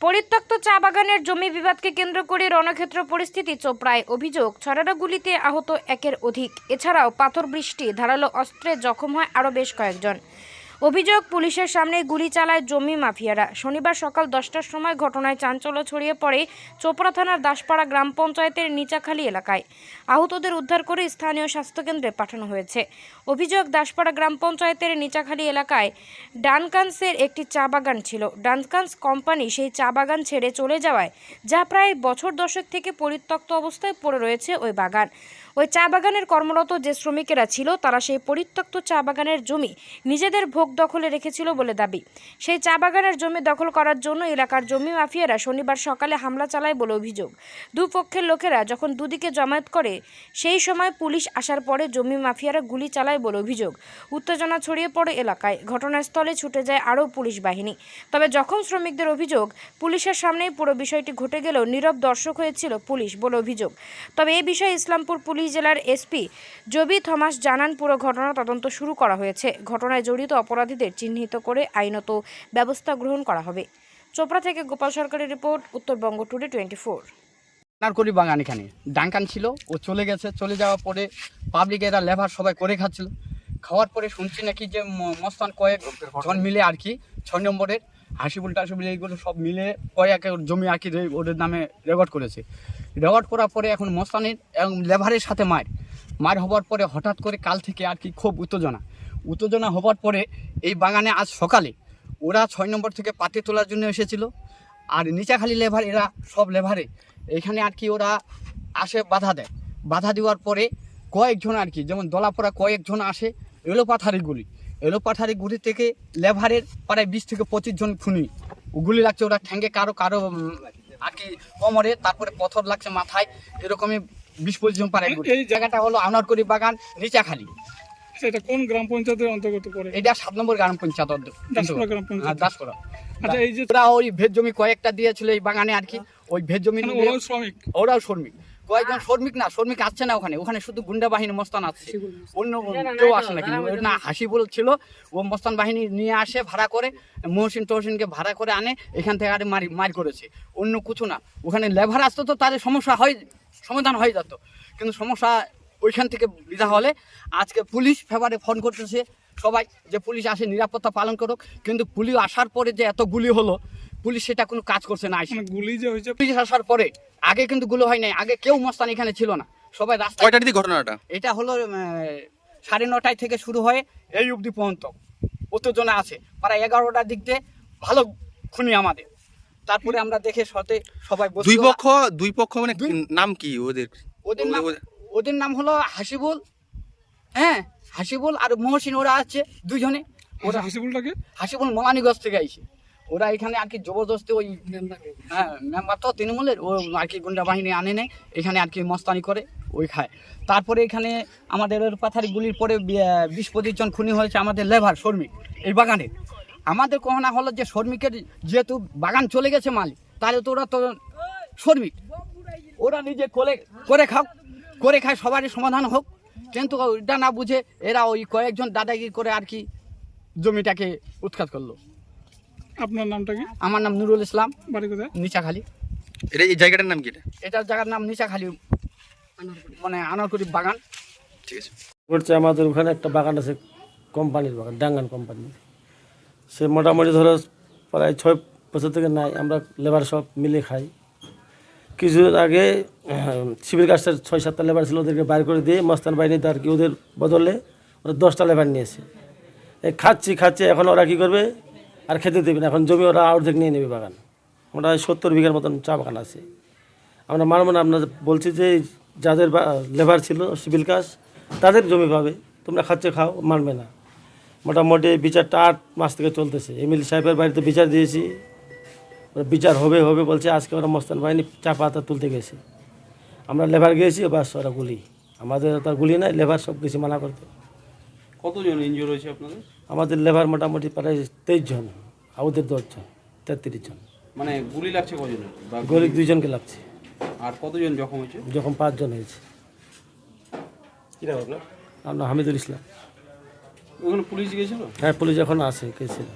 পরিত্যক্ত চা বাগানের জমি বিবাদকে কেন্দ্র করে রণক্ষেত্র পরিস্থিতি চোপড়ায় অভিযোগ। ছড়ানো গুলিতে আহত একের অধিক। এছাড়াও পাথর বৃষ্টি, ধারালো অস্ত্রে জখম হয় আরও বেশ কয়েকজন। অভিযোগ, পুলিশের সামনে গুলি চালায় জমি মাফিয়ারা। শনিবার সকাল দশটার সময় ঘটনায় চাঞ্চল্য ছড়িয়ে পড়ে চোপড়া থানার দাসপাড়া গ্রাম পঞ্চায়েতের নিচাখালী এলাকায়। আহতদের উদ্ধার করে স্থানীয় স্বাস্থ্যকেন্দ্রে পাঠানো হয়েছে। অভিযোগ, দাসপাড়া গ্রাম পঞ্চায়েতের নিচাখালী এলাকায় ডানকান্সের একটি চা বাগান ছিল। ডানকান্স কোম্পানি সেই চা বাগান ছেড়ে চলে যাওয়ায় যা প্রায় বছর দশেক থেকে পরিত্যক্ত অবস্থায় পড়ে রয়েছে ওই বাগান। ওই চা বাগানের কর্মরত যে শ্রমিকেরা ছিল, তারা সেই পরিত্যক্ত চা বাগানের জমি নিজেদের ভোগ দখলে রেখেছিল বলে দাবি। সেই চা বাগানের জমি দখল করার জন্য এলাকার জমি মাফিয়ারা শনিবার সকালে হামলা চালায় বলে অভিযোগ। দুপক্ষের লোকেরা যখন দুদিকে জমায়েত করে, সেই সময় পুলিশ আসার পরে জমি মাফিয়ারা গুলি চালায় বলে অভিযোগ। উত্তেজনা ছড়িয়ে পড়ে এলাকায়। ঘটনাস্থলে ছুটে যায় আরও পুলিশ বাহিনী। তবে জখম শ্রমিকদের অভিযোগ, পুলিশের সামনেই পুরো বিষয়টি ঘটে গেলেও নীরব দর্শক হয়েছিল পুলিশ বলে অভিযোগ। তবে এই বিষয়ে ইসলামপুর পুলিশ জেলার এসপি জবি থমাস জানান, পুরো ঘটনা তদন্ত শুরু করা হয়েছে। ঘটনায় জড়িত অপরাধীদের চিহ্নিত করে আইনত ব্যবস্থা গ্রহণ করা হবে। চোপড়া থেকে গোপাল সরকারের report, Uttarbanga today twenty four নারকরি বাগান এখানে ডাঙ্কান ছিল, ও চলে গেছে, চলে যাওয়ার পরে পাবলিক এরা লেভার সবাই করে খাচ্ছিল। খাওয়ার পরে শুনছি নাকি যে মস্তান কয়েক জন মিলে আর কি, ছয় নম্বরের হাসিবুল টাসিবুল এইগুলো সব মিলে কয়েক জমি আর কি ওদের নামে রেকর্ড করেছে। রেকর্ড করার পরে এখন মস্তানের এবং লেভারের সাথে মার মার হওয়ার পরে হঠাৎ করে কাল থেকে আর কি খুব উত্তেজনা। উত্তেজনা হওয়ার পরে এই বাগানে আজ সকালে ওরা ছয় নম্বর থেকে পাতি তোলার জন্য এসেছিল। আর নিচাখালি লেবার এরা সব লেভারে। এখানে আর কি ওরা আসে বাধা দেয়। বাধা দেওয়ার পরে কয়েকজন আর কি, যেমন দলাপড়া কয়েকজন আসে এলো গুলি। এলো গুলি থেকে লেভারের প্রায় বিশ থেকে পঁচিশ জন খুনি। গুলি লাগছে ওরা ঠ্যাঙ্গে কারও কারও উম, আর কি কোমরে তারপরে পথর লাগছে মাথায় এরকমই বিশ পঁচিশ জন পারে এই জায়গাটা হলো আনারকরি বাগান নিচাখালি সেটা কোন গ্রাম পঞ্চায়েতের অন্তর্গত পড়ে? এটা সাত নম্বর গ্রাম পঞ্চায়েত। দাসপুরা গ্রাম পঞ্চায়েত। হ্যাঁ, দাসপুরা। আচ্ছা এই যে ওরা ওই ভেজ জমি কয়েকটা দিয়েছিল এই বাগানে আর কি। ওই ভেজ জমি মানে ওরাও শ্রমিক? ওরাও শ্রমিক। কয়েকজন শ্রমিক না শ্রমিক আসছে না ওখানে। ওখানে শুধু গুন্ডা বাহিনী মস্তান আসছে অন্য কেউ আসে না কিন্তু। না হাসি ছিল ও মস্তান বাহিনী নিয়ে আসে ভাড়া করে মহসিন টহসিনকে ভাড়া করে আনে এখান থেকে আরে মারি মার করেছে। অন্য কিছু না। ওখানে লেবার আসতো তো তাদের সমস্যা হয় সমাধান হয়ে যেত। কিন্তু সমস্যা ওইখান থেকে বিধা হলে আজকে পুলিশ ফেভারে ফোন করতেছে সবাই যে পুলিশ আসে নিরাপত্তা পালন করুক। কিন্তু পুলিশ আসার পরে যে এত গুলি হলো পুলিশ সেটা কোনো কাজ করছে না মানে গুলি যে হয়েছে পুলিশ আসার পরে আগে কিন্তু গুলো হয় নাই আগে কেউ মস্তান এখানে ছিল না। সবাই কয়টার দিকে ঘটনাটা? এটা হলো সাড়ে নটায় থেকে শুরু হয়ে এই অবধি পর্যন্ত। উত্তেজনা আছে? প্রায় এগারোটার দিক দিয়ে ভালো খুনি আমাদের। তারপরে আমরা দেখে সতে সবাই দুই পক্ষ দুই পক্ষ মানে দুই- নাম কি ওদের? ওদের নাম ওদের- ওদের নাম হলো হাসিবুল। হ্যাঁ হাসিবুল আর মহসিন ওরা আছে দুজনে ওরা হাসিবুলটাকে? হাসিবুল মোলানিগঞ্জ থেকে আইছে। ওরা এখানে আর কি জবরদস্তি ওই হ্যাঁ মেম্বার তো তৃণমূলের, ও আর কি গুন্ডা বাহিনী আনে নেয়, এখানে আর কি মস্তানি করে, ওই খায়। তারপরে এখানে আমাদের ওর পাথারি গুলির পরে বিশ পঁচিশ জন খুনি হয়েছে আমাদের লেবার শ্রমিক এই বাগানে। আমাদের কহনা হলো যে শ্রমিকের যেহেতু বাগান চলে গেছে মালিক, তাহলে তো ওরা তো শ্রমিক। ওরা নিজে করে করে খাও, করে খায়, সবারই সমাধান হোক। কিন্তু এটা না বুঝে এরা ওই কয়েকজন দাদাগিরি করে আর কি জমিটাকে উৎখাত করল। আপনার নামটা কি আমার নাম নুরুল ইসলাম। বাড়ি কোথায়? নিচাখালী। এটা এই জায়গাটার নাম কি এটা? এটার জায়গার নাম নিচাখালী মানে আনারকুড়ি বাগান। ঠিক আছে। করছে আমাদের ওখানে একটা বাগান আছে কোম্পানির বাগান ডাঙ্গান কোম্পানি। সে মোটামুটি ধরো প্রায় ছয় বছর থেকে নাই আমরা লেবার সব মিলে খাই। কিছু আগে সিভিল কাস্টের ছয় সাতটা লেবার ছিল ওদেরকে বাইর করে দিয়ে মস্তান বাহিনীতে তার কি ওদের বদলে ওরা দশটা লেবার নিয়েছে। এই খাচ্ছি খাচ্ছি এখন ওরা কী করবে? আর খেতে দেবে না। এখন জমি ওরা অর্ধেক নিয়ে নেবে বাগান। মোটা সত্তর বিঘার মতন চা বাগান আছে। আমরা মানব না আপনার বলছি যে, যাদের লেবার ছিল, সিভিল কাজ, তাদের জমি পাবে। তোমরা খাচ্ছে খাও, মানবে না। মোটামুটি বিচারটা আট মাস থেকে চলতেছে। এমএলএ সাহেবের বাড়িতে বিচার দিয়েছি। বিচার হবে হবে বলছে, আজকে ওরা মস্তান বাহিনী চা পাতা তুলতে গেছে। আমরা লেবার গিয়েছি, বাস ওরা গুলি। আমাদের তার গুলি নাই, লেবার সব কিছু মানা করতে। কতজন ইনজুর হয়েছে আপনাদের? আমাদের লেবার মোটামুটি প্রায় তেইশ জন আমাদের দশ দশজন তেত্রিশ জন। মানে গুলি লাগছে কজনের? বা গরিব দুইজনকে লাগছে। আর কতজন জখম হয়েছে? যখন পাঁচজন হয়েছে। কি নাম আপনার? আমরা হামিদুল ইসলাম। ওখানে পুলিশ গিয়েছিল? হ্যাঁ পুলিশ এখন আসে গেছিল।